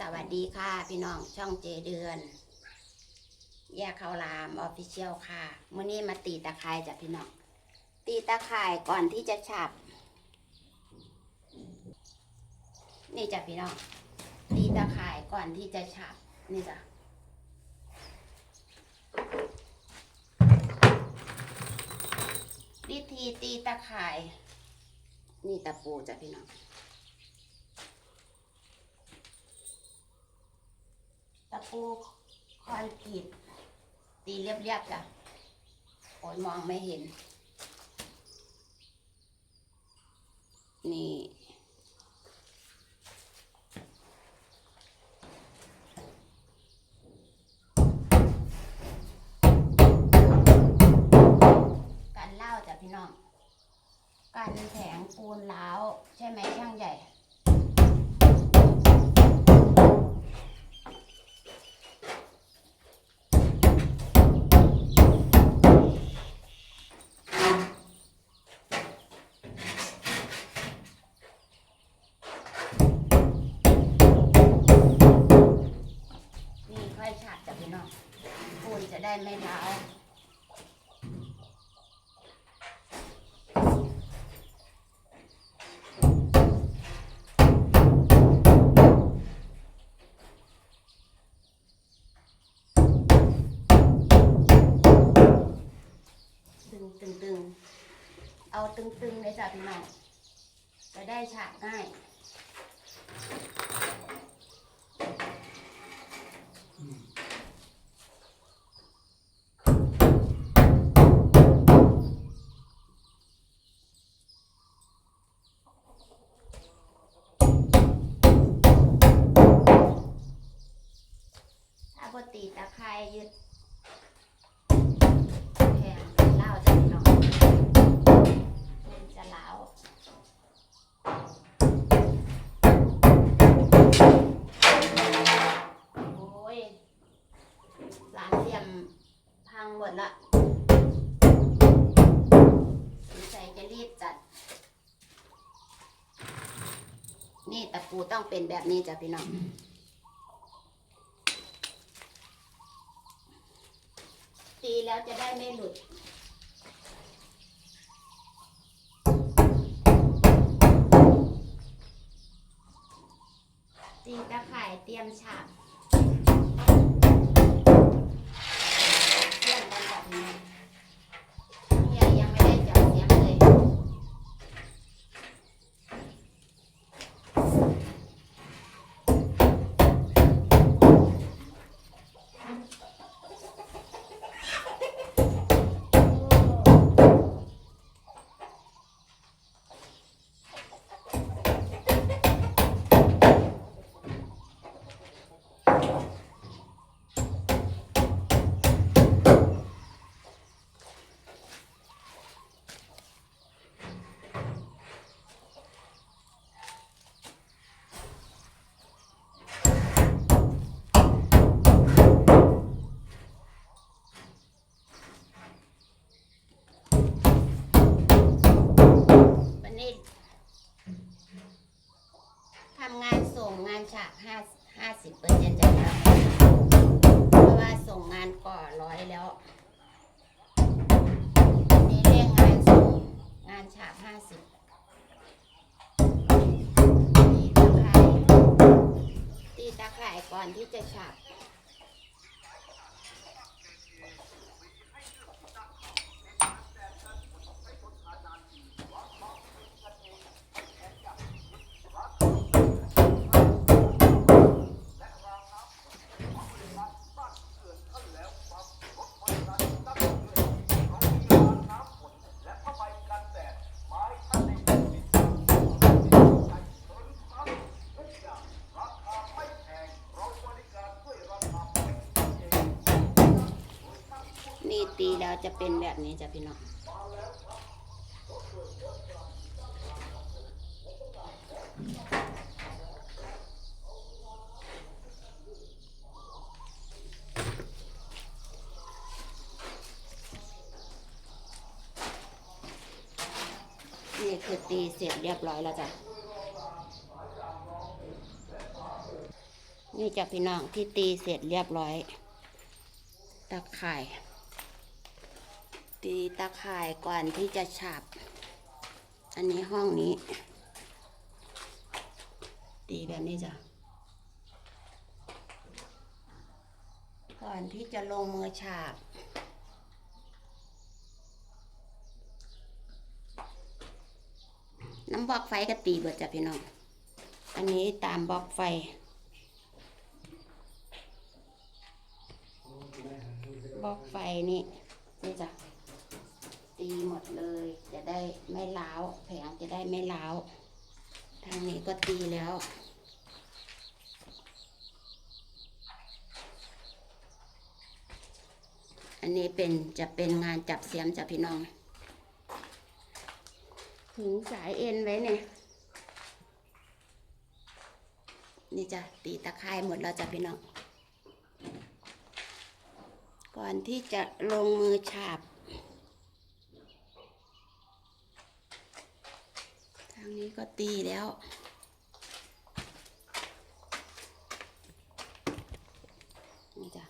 สวัสดีค่ะ พี่น้องช่องเจเดือน แยกข้าวรามออฟฟิเชียลค่ะมื่อนี้มาตีตะไคร่จ้ะพี่น้อง ตีตะไคร่ก่อนที่จะฉับ นี่จ้ะพี่น้อง ตีตะไคร่ก่อนที่จะฉับ นี่จ้ะวิธีตีตะข่ายนี่ตะปูจ้ะพี่น้อง ตะ ปูคอนกรีตตีเรียบๆจ้ะโอ้ยมองไม่เห็น นี่ กันเล่าจ้ะพี่น้อง กันแผงปูนล้าว ใช่ไหมช่างใหญ่ ฉาบจ้ะปูนจะได้ไม่ร้าวตึงตึงตึงเอาตึงตึงเลยจ้ะพี่น้องจะได้ฉาบง่าย ถ้าปกติตะไคร้ ยึดแข็งเล่าจะพี่น้องมันจะเล้าโอ้ยร้านเตรียมพังหมดละสงสัยจะรีบจัด นี่ตะปูต้องเป็นแบบนี้จ้ะพี่น้อง ตีแล้วจะได้ไม่หลุดตีตะข่ายเตรียมฉาบเตรียมกันแบบนี้เนี่ยยังไม่ได้จับเสียงเลย วันนี้ทำงานส่งงานฉาก ห้าห้าสิบเปอร์เซ็นต์จะแล้วเพราะว่าส่งงานก่อร้อยแล้วนี่เรียกงานส่งงานฉากห้าสิบตีตะไคร่ตีตะไคร่ก่อนที่จะฉาก นี่ตีแล้ว จะเป็นแบบนี้จ้ะพี่น้องนี่คือตีเสร็จเรียบร้อยแล้วจ้ะ นี่จะพี่น้องที่ตีเสร็จเรียบร้อยตะข่ ตีตะข่ายก่อนที่จะฉาบอันนี้ห้องนี้ ตีแบบนี้จ้ะ ก่อนที่จะลงมือฉาบน้ำบล็อกไฟก็ตีเบิดจ้ะพี่น้อง อันนี้ตามบล็อกไฟ บล็อกไฟนี่นี่จ้ะ ตีหมดเลย จะได้ไม่ล้าวแผงจะได้ไม่ล้าวทางนี้ก็ตีแล้วอันนี้เป็นจะเป็นงานจับเสียมจ้ะพี่น้องถึงสายเอ็นไว้เนี่ย นี่จะตีตะไคร่หมดแล้วจ้ะพี่น้อง ก่อนที่จะลงมือฉาบ ทางนี้ก็ตีแล้ว นี่จ้ะ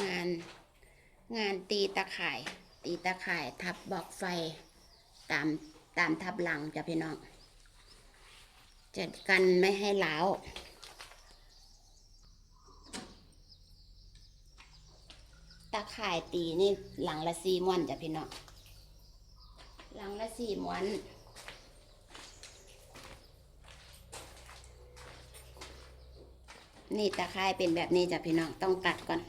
งาน งานตีตะข่าย ตีตะข่ายทับบอกไฟตามตามทับหลังจ้ะพี่น้องจะกันไม่ให้เล้า วตะข่ายตีนี่หลังละสี่ม้วนจ้ะพี่น้องหลังละสี่ม้วนนี่ตะข่ายเป็นแบบนี้จ้ะพี่น้องต้องตัดก่อน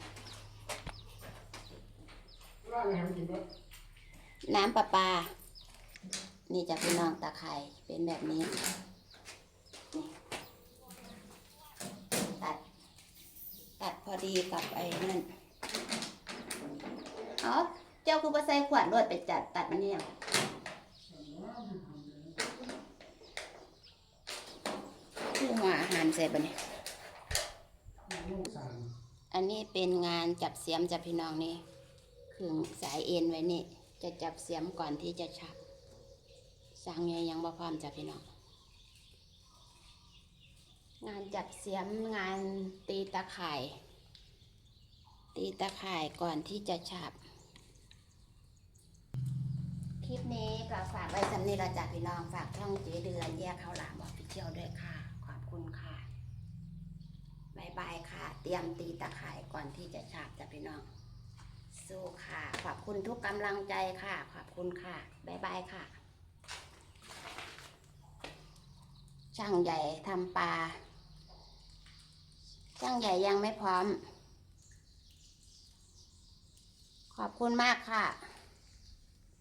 น้ำประปานี่จ้ะพี่น้องตาไข่เป็นแบบนี้ ตัด ตัดพอดีกับไอ้นั่น เอาเจ้าคือว่ใส่ขวดรวดไปจัดตัดมันเนี่ยคือหัวอาหารใส่บะเนี่ยอันนี้เป็นงานจับเสียมจับพี่น้องนี่ขึงสายเอ็นไว้นี่ จะจับเสียมก่อนที่จะฉับสร้างไงยยังบ่พร้อมจับพี่น้อง งานจับเสียมงานตีตะข่าย ตีตะข่ายก่อนที่จะฉับ ค ก็ฝากไว้สำนี้ละจ้ะพี่น้องฝากช่องเจเดือนแยกข้าวหลามบอกพี่เที่ยวด้วยค่ะ ขอบคุณค่ะบายบายค่ะ เตรียมตีตะข่ายก่อนที่จะฉาบจ้ะพี่น้อง สู้ค่ะ ขอบคุณทุกกำลังใจค่ะ ขอบคุณค่ะบายบายค่ะ ช่างใหญ่ทำปลา ช่างใหญ่ยังไม่พร้อม ขอบคุณมากค่ะ